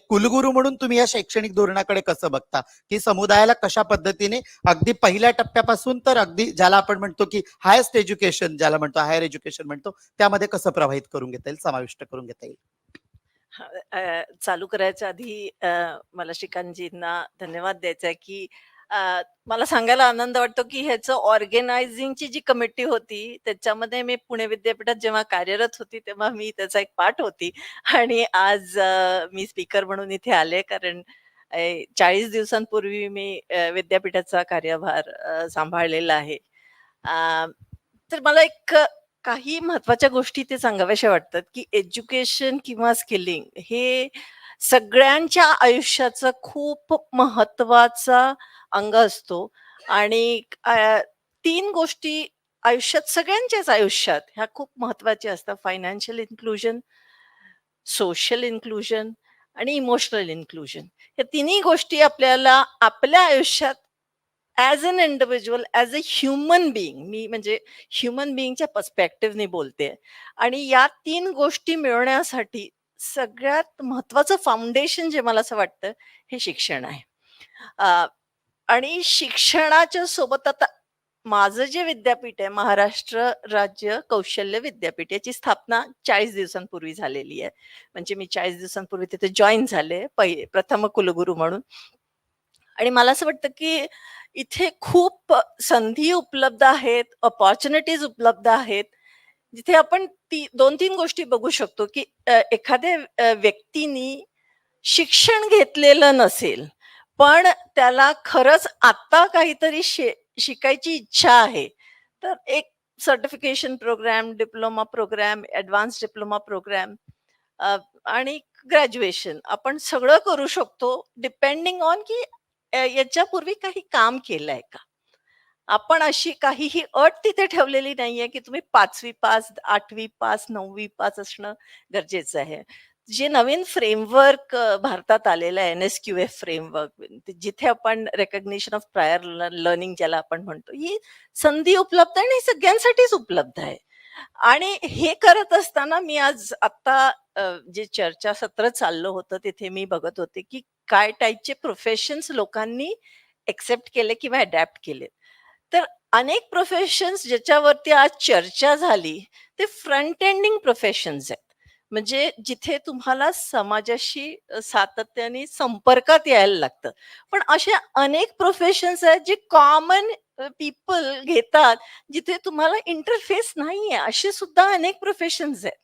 कुलगुरू म्हणून तुम्ही या शैक्षणिक धोरणाकडे कसं बघता? की समुदायाला कशा पद्धतीने? अगदी पहिल्या टप्प्यापासून तर अगदी ज्याला आपण म्हणतो की हायस्ट एज्युकेशन ज्याला म्हणतो हायर एज्युकेशन म्हणतो त्यामध्ये कसं प्रवाहित करून घेता येईल समाविष्ट करून घेता येईल? अ, चालू करायच्या आधी मला श्रीकांतजींना धन्यवाद द्यायचा आहे, की मला सांगायला आनंद वाटतो, की ह्याचं ऑर्गनायझिंगची जी कमिटी होती, त्याच्यामध्ये मी पुणे विद्यापीठात जेव्हा कार्यरत होती, तेव्हा मी त्याचा एक पाठ होती आणि आज मी स्पीकर म्हणून इथे आले कारण चाळीस दिवसांपूर्वी मी विद्यापीठाचा कार्यभार सांभाळलेला आहे. तर मला एक काही महत्त्वाच्या गोष्टी इथे सांगाव्याशा वाटतात, की एज्युकेशन किंवा स्किलिंग हे सगळ्यांच्या आयुष्याचा खूप महत्त्वाचा अंग असतो आणि अ, 3 गोष्टी आयुष्यात सगळ्यांच्याच आयुष्यात ह्या खूप महत्त्वाच्या असतात. फायनान्शियल इन्क्लुजन, सोशल इन्क्लुजन आणि इमोशनल इन्क्लुजन. या तिन्ही गोष्टी आपल्याला आपल्या आयुष्यात as an individual, as a human being मी म्हणजे ह्युमन बीइंगच्या पर्स्पेक्टिव्हनी आहे आणि या 3 गोष्टी मिळवण्यासाठी सगळ्यात महत्त्वाचं फाउंडेशन जे मला असं वाटतं, हे शिक्षण आहे. आणि शिक्षणाच्या सोबत आता माझं जे विद्यापीठ आहे, महाराष्ट्र राज्य कौशल्य विद्यापीठ याची स्थापना 40 दिवसांपूर्वी झालेली आहे. म्हणजे मी 40 दिवसांपूर्वी तिथे जॉईन झाले, पहि प्रथम कुलगुरू म्हणून. आणि मला असं वाटतं, की इथे खूप संधी उपलब्ध आहेत, अपॉर्च्युनिटीज उपलब्ध आहेत. जिथे आपण ती 2-3 गोष्टी बघू शकतो, की एखाद्या व्यक्तीनी शिक्षण घेतलेलं नसेल, पण त्याला खरंच आत्ता काहीतरी शे शिकायची इच्छा आहे. तर एक certification program, diploma program, advance diploma program आणि ग्रॅज्युएशन आपण सगळं करू शकतो डिपेंडिंग ऑन की याच्यापूर्वी काही काम केलं आहे का? आपण अशी काहीही अट तिथे ठेवलेली नाहीये, की तुम्ही पाचवी पास, आठवी पास, नववी पास असणं गरजेचं आहे. जे नवीन फ्रेमवर्क भारतात आलेलं आहे एन-एस-क्यू-एफ फ्रेमवर्क जिथे आपण रिकॉग्निशन ऑफ प्रायर लर्निंग ज्याला आपण म्हणतो, ही संधी उपलब्ध आहे आणि ही सगळ्यांसाठीच उपलब्ध आहे. आणि हे करत असताना मी आज आत्ता जे चर्चा सत्र चाललं होतं, तिथे मी बघत होते, की काय टाईपचे प्रोफेशन्स लोकांनी एक्सेप्ट केले किंवा अडॅप्ट केले. तर अनेक प्रोफेशन्स ज्याच्यावरती आज चर्चा झाली, ते फ्रंट एंडिंग प्रोफेशन्स आहेत. म्हणजे जिथे तुम्हाला समाजाशी सातत्याने संपर्कात यायला लागतं. पण असे अनेक प्रोफेशन्स आहेत, जे कॉमन पीपल घेतात, जिथे तुम्हाला इंटरफेस नाहीये, असे सुद्धा अनेक प्रोफेशन्स आहेत.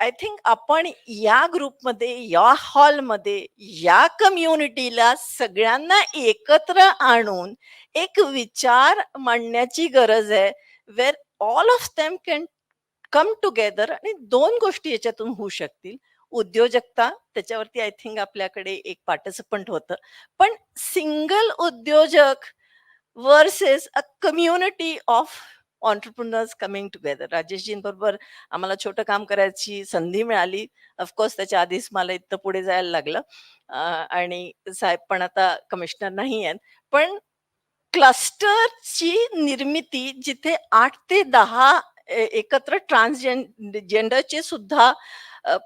आय थिंक आपण या ग्रुपमध्ये, या हॉलमध्ये, या कम्युनिटीला सगळ्यांना एकत्र आणून एक विचार मांडण्याची गरज आहे. Where all of them can come together आणि दोन गोष्टी याच्यातून होऊ शकतील. उद्योजकता, त्याच्यावरती आय थिंक आपल्याकडे एक पार्टिसिपंट होतं. पण सिंगल उद्योजक versus a community of entrepreneurs coming together. राजेशजींबरोबर आम्हाला छोटं काम करायची संधी मिळाली. ऑफकोर्स त्याच्या आधीच मला इथं पुढे जायला लागलं. आणि साहेब पण आता कमिशनर नाही आहेत. पण क्लस्टरची निर्मिती जिथे आठ ते दहा एकत्र ट्रान्सजेंडरचे सुद्धा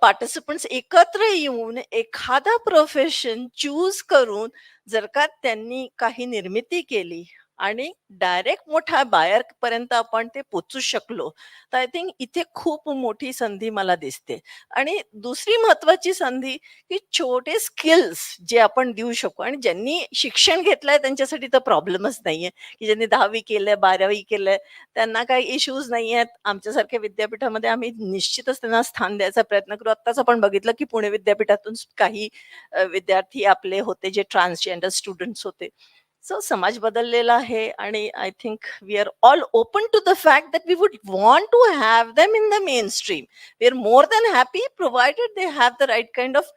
पार्टिसिपंट्स एकत्र येऊन एखादा प्रोफेशन चूज करून जर का त्यांनी काही निर्मिती केली. आणि डायरेक्ट मोठ्या बायर पर्यंत आपण ते पोचू शकलो, तर आय थिंक इथे खूप मोठी संधी मला दिसते. आणि दुसरी महत्वाची संधी, की छोटे स्किल्स जे आपण देऊ शकू आणि ज्यांनी शिक्षण घेतलंय त्यांच्यासाठी तर प्रॉब्लेमच नाहीये, की ज्यांनी 10वी केलंय, 12वी केलंय, त्यांना काही इश्यूज नाहीयेत. आमच्यासारख्या विद्यापीठामध्ये आम्ही निश्चितच त्यांना स्थान द्यायचा प्रयत्न करू. आत्ताच आपण बघितलं, की पुणे विद्यापीठातून काही विद्यार्थी आपले होते, जे ट्रान्सजेंडर स्टुडंट्स होते. सो समाज बदललेला आहे आणि I think we are all open to the fact that we would want to have them in the mainstream. We are more than happy provided they have the right kind of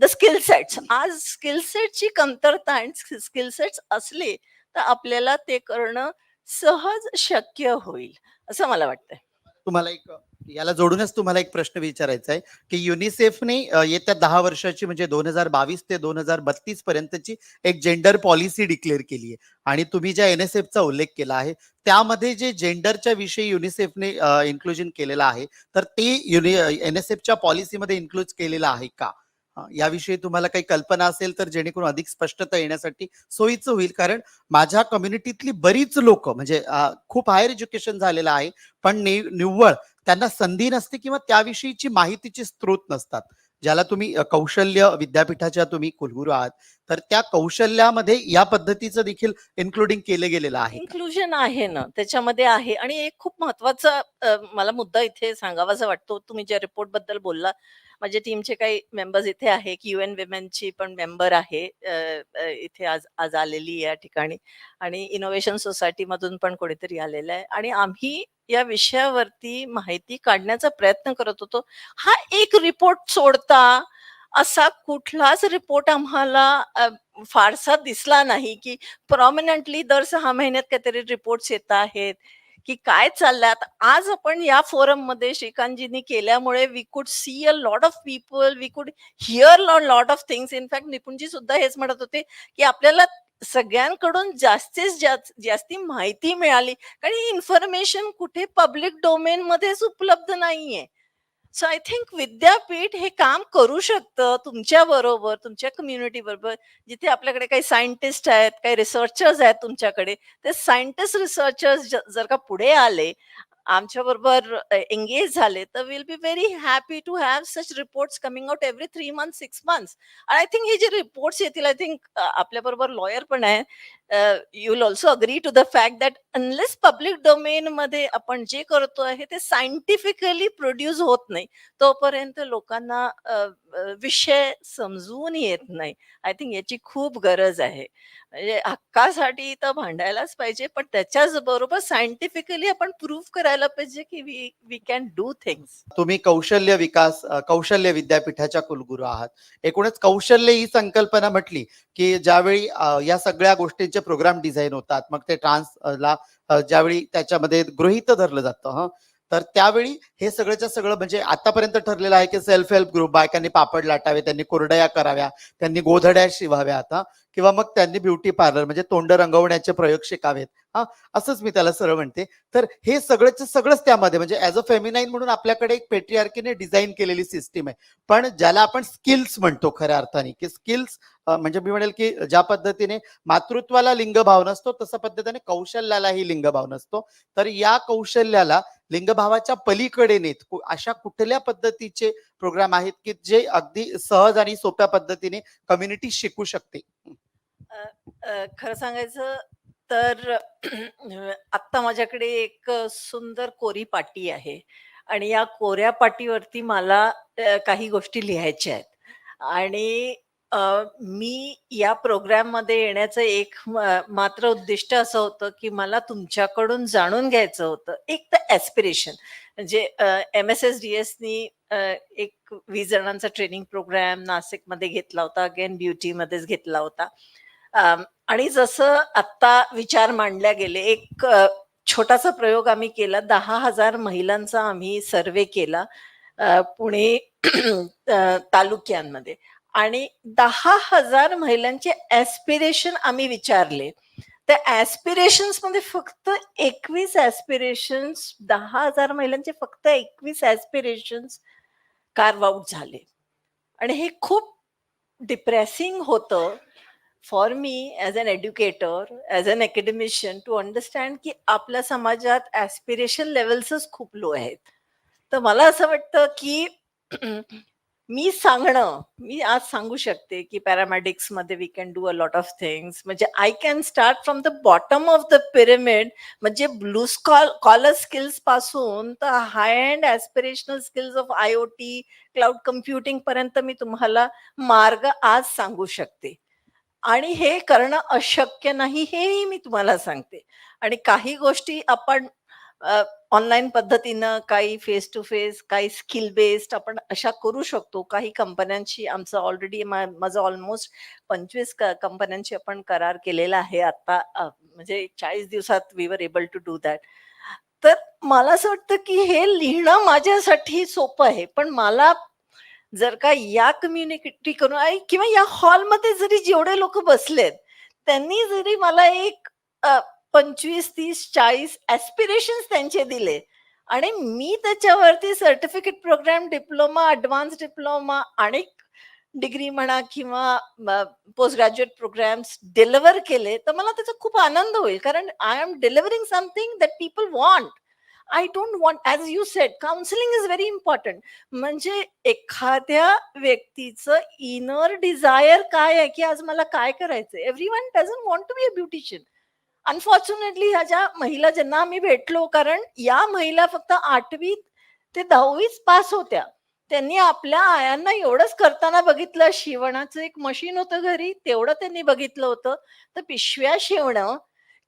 the skill sets. आज skill सेटची कमतरता आणि skill sets असले, तर आपल्याला ते करणं सहज शक्य होईल, असं मला वाटतंय. तुम्हाला एक याला जोडूनच तुम्हाला एक प्रश्न विचारायचा आहे, की युनिसेफने येत्या दहा वर्षाची म्हणजे 2022 ते 2032 पर्यंतची एक जेंडर पॉलिसी डिक्लेअर केली आहे आणि तुम्ही ज्या एन-एस-एफचा उल्लेख केला आहे, त्यामध्ये जे जेंडरच्या विषयी युनिसेफने इन्क्लुजन केलेलं आहे, तर ते युनि एन-एस-एफच्या पॉलिसीमध्ये इन्क्लूज केलेलं आहे का? याविषयी तुम्हाला काही कल्पना असेल तर जेणेकरून अधिक स्पष्टता येण्यासाठी सोयीचं होईल. कारण माझ्या कम्युनिटीतली बरीच लोक म्हणजे खूप हायर एज्युकेशन झालेलं आहे, पण निव्वळ त्यांना संधी नसते किंवा त्याविषयीची माहितीचे स्रोत नसतात. ज्याला तुम्ही कौशल्य विद्यापीठाच्या तुम्ही कुलगुरू आहात, तर त्या कौशल्यामध्ये या पद्धतीचं देखील इन्क्लुडिंग केलं गेलेलं आहे इन्क्लुजन आहे ना, त्याच्यामध्ये आहे आणि एक खूप महत्त्वाचा मला मुद्दा इथे सांगावासा वाटतो. तुम्ही ज्या रिपोर्टबद्दल बोलला, माझ्या टीमचे काही मेंबर्स इथे आहे, की यूएन विमेनची पण मेंबर आहे. इथे आज आज आलेली या ठिकाणी आणि इनोव्हेशन सोसायटीमधून पण कोणीतरी आलेलं आहे आणि आम्ही या विषयावरती माहिती काढण्याचा प्रयत्न करत होतो. हा एक रिपोर्ट सोडता असा कुठलाच रिपोर्ट आम्हाला फारसा दिसला नाही, की प्रॉमिनंटली दर सहा महिन्यात काहीतरी रिपोर्ट्स येत आहेत, की काय चाललंय. आज आपण या फोरममध्ये श्रीकांतजींनी केल्यामुळे we could see a lot of people, we could hear lot of things. In fact निपुणजी सुद्धा हेच म्हणत होते, की आपल्याला सगळ्यांकडून जास्तीत जास्त जास्ती माहिती मिळाली. कारण ही इन्फॉर्मेशन कुठे पब्लिक डोमेन मध्येच उपलब्ध नाहीये. सो आय थिंक विद्यापीठ हे काम करू शकतं तुमच्या बरोबर तुमच्या कम्युनिटी बरोबर. जिथे आपल्याकडे काही सायंटिस्ट आहेत, काही रिसर्चर्स आहेत तुमच्याकडे. ते सायंटिस्ट, रिसर्चर्स जर का पुढे आले, आमच्या बरोबर एंगेज झाले, तर will be very happy to have such reports coming out every three month six months. I think हे जे रिपोर्ट्स येतील, आय थिंक आपल्या बरोबर लॉयर पण आहे. अ, you will agree to the fact that unless public डोमेनमध्ये आपण जे करतो आहे, ते सायंटिफिकली प्रोड्यूस होत नाही. तोपर्यंत लोकांना विषय समजून येत नाही. आय थिंक याची खूप गरज आहे. म्हणजे हक्कासाठी तर भांडायलाच पाहिजे, पण त्याच्याच बरोबर सायंटिफिकली आपण प्रूव्ह करायला पाहिजे, की we we can do things. तुम्ही कौशल्य विकास कौशल्य विद्यापीठाच्या कुलगुरू आहात. एकूणच कौशल्य ही संकल्पना म्हटली, की ज्यावेळी या सगळ्या गोष्टींचे प्रोग्राम डिझाईन होतात. मग ते ट्रान्स ला ज्यावेळी त्याच्यामध्ये गृहीत धरलं जातं हं, तर त्यावेळी हे सगळंच्या सगळं म्हणजे आतापर्यंत ठरलेलं आहे, की सेल्फ हेल्प ग्रुप बायकांनी पापड लाटावे, त्यांनी कोरड्या कराव्या, त्यांनी गोधड्या शिवाव्या आता किंवा मग त्यांनी ब्युटी पार्लर म्हणजे तोंड रंगवण्याचे प्रयोग शिकावेत. हा असंच मी त्याला सरळ म्हणते. तर हे सगळंच सगळंच त्यामध्ये म्हणजे ऍज अ फेमिनाईन म्हणून आपल्याकडे एक पेट्रिआर्कीने डिझाईन केलेली सिस्टीम आहे. पण ज्याला आपण स्किल्स म्हणतो खऱ्या अर्थाने, की स्किल्स म्हणजे मी म्हणेल, की ज्या पद्धतीने मातृत्वाला लिंगभाव नसतो, तशा पद्धतीने कौशल्यालाही लिंगभाव नसतो. तर या कौशल्याला लिंगभावाच्या पलीकडे नेत अशा कुठल्या पद्धतीचे प्रोग्राम आहेत, की जे अगदी सहज आणि सोप्या पद्धतीने कम्युनिटी शिकू शकते? खरं सांगायचं तर आत्ता माझ्याकडे एक सुंदर कोरी पाटी आहे आणि या कोऱ्या पाटीवरती मला अ, काही गोष्टी लिहायच्या आहेत आणि अ, मी या प्रोग्राममध्ये येण्याचं एक म मात्र उद्दिष्ट असं होतं, की मला तुमच्याकडून जाणून घ्यायचं होतं. एक तर ॲस्पिरेशन म्हणजे एम-एस-एस-डी-एसनी एक वीस जणांचा ट्रेनिंग प्रोग्राम नाशिकमध्ये घेतला होता. अगेन ब्युटीमध्येच घेतला होता. आणि जसं आत्ता विचार मांडल्या गेले, एक छोटासा प्रयोग आम्ही केला. दहा हजार महिलांचा आम्ही सर्वे केला पुणे तालुक्यांमध्ये आणि दहा हजार महिलांचे ऍस्पिरेशन आम्ही विचारले. त्या ॲस्पिरेशन्समध्ये फक्त एकवीस ऍस्पिरेशन्स दहा हजार महिलांचे फक्त एकवीस ऍस्पिरेशन्स कार्व आउट झाले आणि हे खूप डिप्रेसिंग होतं for me as an educator, as an academician to understand की आपल्या समाजात ॲस्पिरेशन लेवल्सच खूप लो आहेत. तर मला असं वाटतं, की मी सांगणं, मी आज सांगू शकते, की पॅरामॅडिक्समध्ये we can do a lot of things. म्हणजे I can start from the bottom of the pyramid म्हणजे ब्लू स्कॉल कॉलर स्किल्सपासून तर high and aspirational skills of IoT, cloud computing पर्यंत मी तुम्हाला मार्ग आज सांगू शकते. आणि हे करणं अशक्य नाही हेही मी तुम्हाला सांगते. आणि काही गोष्टी आपण ऑनलाईन पद्धतीनं, काही फेस टू फेस, काही स्किल बेस्ड आपण अशा करू शकतो. काही कंपन्यांशी आमचं ऑलरेडी मा माझं ऑलमोस्ट 25 क कंपन्यांशी आपण करार केलेला आहे आता म्हणजे 40 दिवसात we were able to do that. तर मला असं वाटतं, की हे लिहिणं माझ्यासाठी सोपं आहे. पण मला जर का या कम्युनिटी करून किंवा या हॉलमध्ये जरी जेवढे लोक बसलेत, त्यांनी जरी मला एक पंचवीस तीस चाळीस ऍस्पिरेशन त्यांचे दिले आणि मी त्याच्यावरती certificate program, diploma, advance diploma आणि डिग्री म्हणा किंवा पोस्ट ग्रॅज्युएट प्रोग्राम्स डिलिव्हर केले तर मला त्याचा खूप आनंद होईल. कारण I am delivering something that people want I don't want as you said counselling is very important म्हणजे एखाद्या व्यक्तीचं इनर डिझायर काय आहे की आज मला काय करायचं every one doesn't want to be a beautician unfortunately ह्या ज्या महिला ज्यांना आम्ही भेटलो कारण या महिला फक्त आठवी ते दहावीच पास होत्या त्यांनी आपल्या आयांना एवढंच करताना बघितलं. शिवणाचं एक मशीन होतं घरी तेवढं त्यांनी बघितलं होतं. तर पिशव्या शिवणं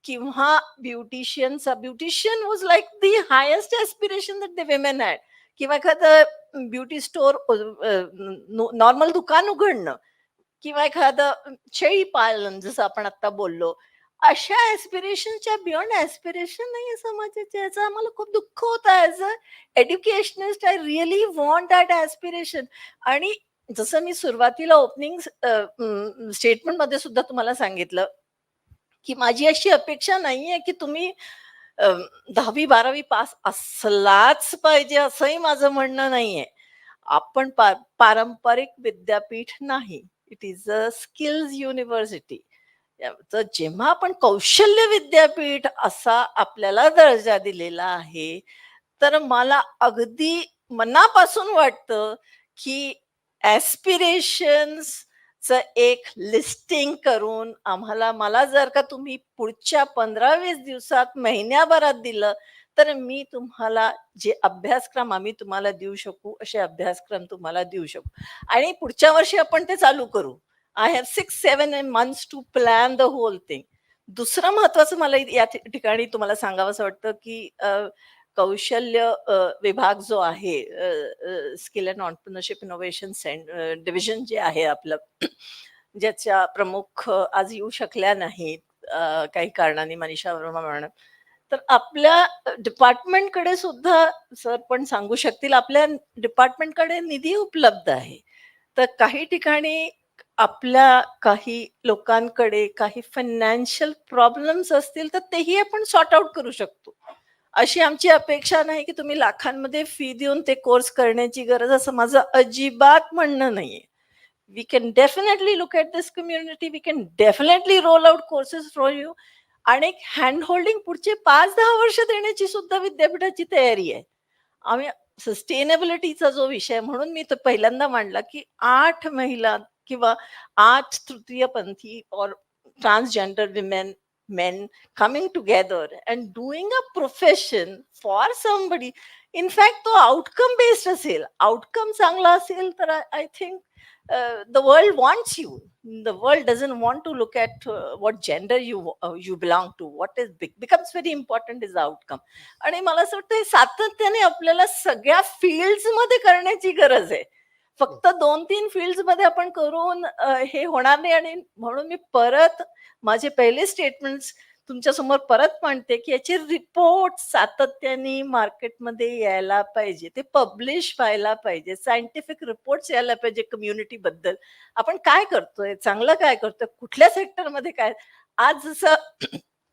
किंवा ब्युटिशियनचा beautician was like the highest aspiration that the women had किंवा एखादं ब्युटी स्टोर नॉर्मल दुकान उघडणं. किंवा एखादं शेळी पालन जसं आपण आता बोललो. अशा ऍस्पिरेशनच्या बियॉन्ड ऍस्पिरेशन नाही आहे समाजाचे याचं आम्हाला खूप दुःख होतं. As an educationist I really want that aspiration आणि जसं मी सुरुवातीला ओपनिंग स्टेटमेंटमध्ये सुद्धा तुम्हाला सांगितलं की माझी अशी अपेक्षा नाहीये की तुम्ही दहावी बारावी पास असलाच पाहिजे असंही माझं म्हणणं नाहीये. आपण पा- पारंपरिक विद्यापीठ नाही. It is a skills university तर जेव्हा आपण कौशल्य विद्यापीठ असा आपल्याला दर्जा दिलेला आहे तर मला अगदी मनापासून वाटतं की ॲस्पिरेशन्स च एक लिस्टिंग करून आम्हाला मला जर का तुम्ही पुढच्या पंधरा वीस दिवसात महिन्याभरात दिलं तर मी तुम्हाला जे अभ्यासक्रम आम्ही तुम्हाला देऊ शकू असे अभ्यासक्रम तुम्हाला देऊ शकू. आणि पुढच्या वर्षी आपण ते चालू करू. I have six seven months to plan the whole thing दुसरं महत्वाचं मला या ठिकाणी तुम्हाला सांगावं वाटतं की कौशल्य विभाग जो आहे skill and entrepreneurship innovation division जे आहे आपलं ज्याच्या प्रमुख आज येऊ शकल्या नाहीत काही कारणाने मनीषा वर्मा म्हणत तर आपल्या डिपार्टमेंटकडे सुद्धा सर पण सांगू शकतील आपल्या डिपार्टमेंटकडे निधी उपलब्ध आहे. तर काही ठिकाणी आपल्या काही लोकांकडे काही फायनान्शियल प्रॉब्लेम्स असतील तर तेही आपण सॉर्ट आउट करू शकतो. अशी आमची अपेक्षा नाही की तुम्ही लाखांमध्ये फी देऊन ते कोर्स करण्याची गरज असं माझं अजिबात म्हणणं नाहीये. We can definitely look at this community we can definitely roll out courses for you आणि एक हँड होल्डिंग पुढचे पाच दहा वर्ष देण्याची सुद्धा विद्यापीठाची तयारी आहे. आम्ही सस्टेनेबिलिटीचा जो विषय म्हणून मी तो पहिल्यांदा मांडला की आठ महिला किंवा आठ तृतीयपंथी और transgender women men coming together and doing a profession for somebody in fact तो आउटकम बेस्ड असेल आउटकम चांगला असेल तर I think the world wants you the world doesn't want to look at what gender you you belong to what is becomes very important is outcome आणि मला असं वाटतं हे सातत्याने आपल्याला सगळ्या fields मध्ये करण्याची गरज आहे फक्त दोन तीन फील्डमध्ये आपण करून हे होणार नाही. आणि म्हणून मी परत माझे पहिले स्टेटमेंट्स तुमच्यासमोर परत मांडते की याचे रिपोर्ट सातत्याने मार्केटमध्ये यायला पाहिजे. ते पब्लिश व्हायला पाहिजे. सायंटिफिक रिपोर्ट्स यायला पाहिजे कम्युनिटी बद्दल. आपण काय करतोय? चांगलं काय करतोय? कुठल्या सेक्टरमध्ये काय? आज जसं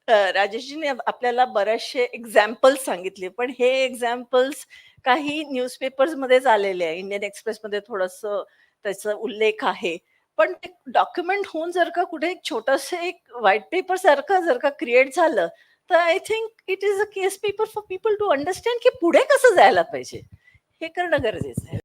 राजेशजीने आपल्याला बऱ्याचशे एक्झाम्पल्स सांगितले पण हे एक्झाम्पल्स काही न्यूजपेपर्समध्येच आलेले आहे. इंडियन एक्सप्रेसमध्ये थोडस त्याचा उल्लेख आहे. पण ते डॉक्युमेंट होऊन जर का कुठे एक छोटस एक व्हाईट पेपर सारखं जर का क्रिएट झालं तर I think it is a case paper for people to understand की पुढे कसं जायला पाहिजे. हे करणं गरजेचं आहे.